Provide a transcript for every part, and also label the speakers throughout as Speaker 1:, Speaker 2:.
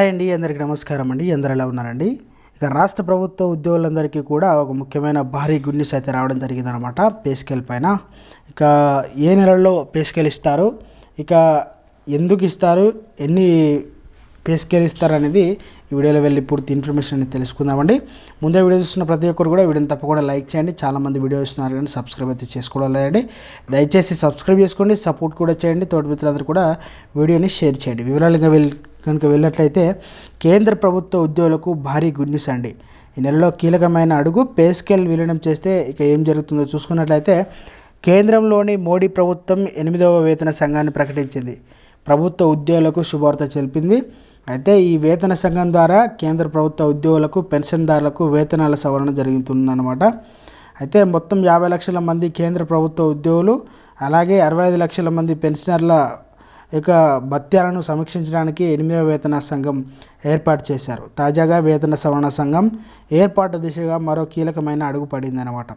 Speaker 1: Hi అండి అందరికీ నమస్కారం అండి. అందరు ఎలా ఉన్నారండి? ఇక రాష్ట్ర ప్రభుత్వ ఉద్యోగులందరికీ కూడా ఒక ముఖ్యమైన భారీ గుడ్ న్యూస్ అయితే రావడం జరిగిందనమాట పే స్కేల్ పైన. ఇక ఏ నెలలో పే స్కేల్ ఇస్తారు? ఇక ఎందుకు ఇస్తారు? ఎన్ని పే స్కేల్ ఇస్తారు అనేది ఈ వీడియోలో వెళ్ళి పూర్తి ఇన్ఫర్మేషన్ అనేది తెలుసుకుందామండి. ముందే వీడియో చూస్తున్న ప్రతి ఒక్కరు కూడా వీడియోని తప్పకుండా లైక్ చేయండి. చాలామంది వీడియో చూస్తున్నారు కానీ సబ్స్క్రైబ్ అయితే చేసుకోవడం లేదండి. దయచేసి సబ్స్క్రైబ్ చేసుకోండి సపోర్ట్ కూడా చేయండి. తోటి మిత్రులందరూ కూడా వీడియోని షేర్ చేయండి. వివరాలుగా వెళ్ళి కనుక వెళ్ళినట్లయితే కేంద్ర ప్రభుత్వ ఉద్యోగులకు భారీ గుడ్ న్యూస్ అండి. ఈ నెలలో కీలకమైన అడుగు పే స్కేల్ విలీనం చేస్తే ఇక ఏం జరుగుతుందో చూసుకున్నట్లయితే కేంద్రంలోని మోడీ ప్రభుత్వం ఎనిమిదవ వేతన సంఘాన్ని ప్రకటించింది. ప్రభుత్వ ఉద్యోగులకు శుభవార్త తెలిపింది. అయితే ఈ వేతన సంఘం ద్వారా కేంద్ర ప్రభుత్వ ఉద్యోగులకు పెన్షన్దారులకు వేతనాల సవరణ జరుగుతుందన్నమాట. అయితే మొత్తం యాభై లక్షల మంది కేంద్ర ప్రభుత్వ ఉద్యోగులు అలాగే అరవై ఐదు లక్షల మంది పెన్షనర్ల యొక్క భత్యాలను సమీక్షించడానికి ఎనిమిదవ వేతన సంఘం ఏర్పాటు చేశారు. తాజాగా వేతన సవరణ సంఘం ఏర్పాటు దిశగా మరో కీలకమైన అడుగు పడిందనమాట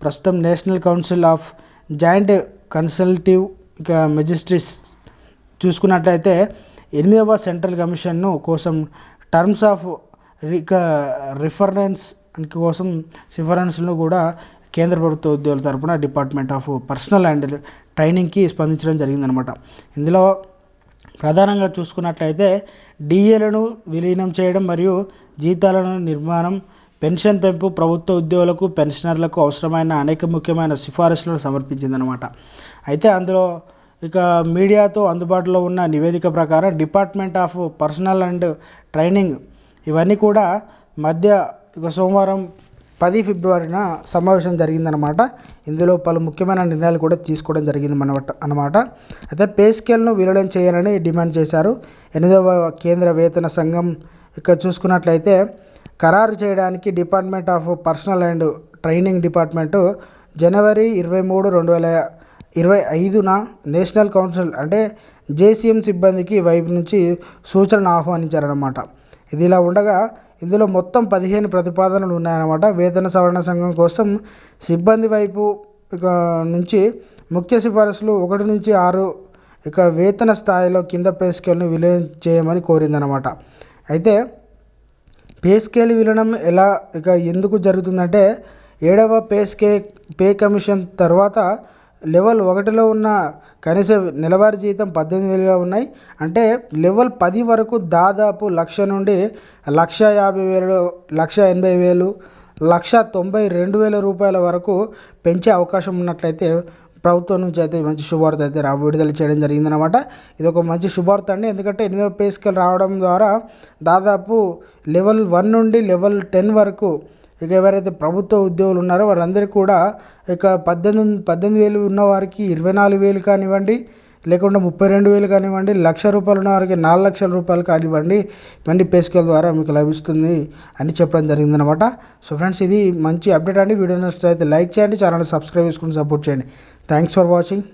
Speaker 1: ప్రస్తుతం national council of joint consultative ఇక మెజిస్ట్రీస్ చూసుకున్నట్లయితే ఎనిమిదవ సెంట్రల్ కమిషన్ను కోసం టర్మ్స్ ఆఫ్ రిక రిఫరెన్స్ కోసం సిఫరెన్స్ను కూడా కేంద్ర ప్రభుత్వ ఉద్యోగుల తరపున డిపార్ట్మెంట్ ఆఫ్ పర్సనల్ అండ్ ట్రైనింగ్కి స్పందించడం జరిగిందనమాట ఇందులో ప్రధానంగా చూసుకున్నట్లయితే డిఏలను విలీనం చేయడం మరియు జీతాలను నిర్మాణం పెన్షన్ పెంపు ప్రభుత్వ ఉద్యోగులకు పెన్షనర్లకు అవసరమైన అనేక ముఖ్యమైన సిఫారసులను సమర్పించిందనమాట అయితే అందులో ఇక మీడియాతో అందుబాటులో ఉన్న నివేదిక ప్రకారం department of personnel and training ఇవన్నీ కూడా మధ్య ఇక సోమవారం పది ఫిబ్రవరిన సమావేశం జరిగిందనమాట ఇందులో పలు ముఖ్యమైన నిర్ణయాలు కూడా తీసుకోవడం జరిగింది మనమాట అనమాట అయితే పే స్కేల్ను విలీనం చేయాలని డిమాండ్ చేశారు. ఎనిమిదవ కేంద్ర వేతన సంఘం ఇక్కడ చూసుకున్నట్లయితే ఖరారు చేయడానికి department of personnel and training department జనవరి ఇరవై మూడు రెండు వేల ఇరవై ఐదున నేషనల్ కౌన్సిల్ అంటే జేసీఎం సిబ్బందికి వైపు నుంచి సూచనను ఆహ్వానించారన్నమాట. ఇది ఇలా ఉండగా ఇందులో మొత్తం పదిహేను ప్రతిపాదనలు ఉన్నాయన్నమాట. వేతన సవరణ సంఘం కోసం సిబ్బంది వైపు ఇక నుంచి ముఖ్య సిఫారసులు ఒకటి నుంచి ఆరు ఇక వేతన స్థాయిలో కింద పే స్కేల్ను విలీనం చేయమని కోరిందనమాట అయితే పే స్కేల్ విలీనం ఎలా ఇక ఎందుకు జరుగుతుందంటే ఏడవ పే స్కే పే కమిషన్ తర్వాత లెవెల్ ఒకటిలో ఉన్న కనీస నెలవారీ జీతం పద్దెనిమిది వేలుగా ఉన్నాయి. అంటే లెవెల్ పది వరకు దాదాపు లక్ష నుండి లక్ష యాభై వేలు లక్ష ఎనభై వేలు లక్ష తొంభై రెండు వేల రూపాయల వరకు పెంచే అవకాశం ఉన్నట్లయితే ప్రభుత్వం నుంచి అయితే మంచి శుభార్త అయితే రా విడుదల చేయడం జరిగిందనమాట ఇది ఒక మంచి శుభార్త అండి. ఎందుకంటే ఎనిమిది పే స్కేల్ రావడం ద్వారా దాదాపు లెవెల్ వన్ నుండి లెవెల్ టెన్ వరకు ఇక ఎవరైతే ప్రభుత్వ ఉద్యోగులు ఉన్నారో వారందరికీ కూడా ఇక పద్దెనిమిది పద్దెనిమిది వేలు ఉన్న వారికి ఇరవై నాలుగు వేలు కానివ్వండి లేకుంటే ముప్పై రెండు వేలు కానివ్వండి లక్ష రూపాయలు ఉన్న వారికి నాలుగు లక్షల రూపాయలు కానివ్వండి ఇవన్నీ పే స్కేల్ ద్వారా మీకు లభిస్తుంది అని చెప్పడం జరిగిందనమాట సో ఫ్రెండ్స్ ఇది మంచి అప్డేట్ అండి. వీడియో నచ్చితే అయితే లైక్ చేయండి ఛానల్ సబ్స్క్రైబ్ చేసుకుని సపోర్ట్ చేయండి. Thanks for watching.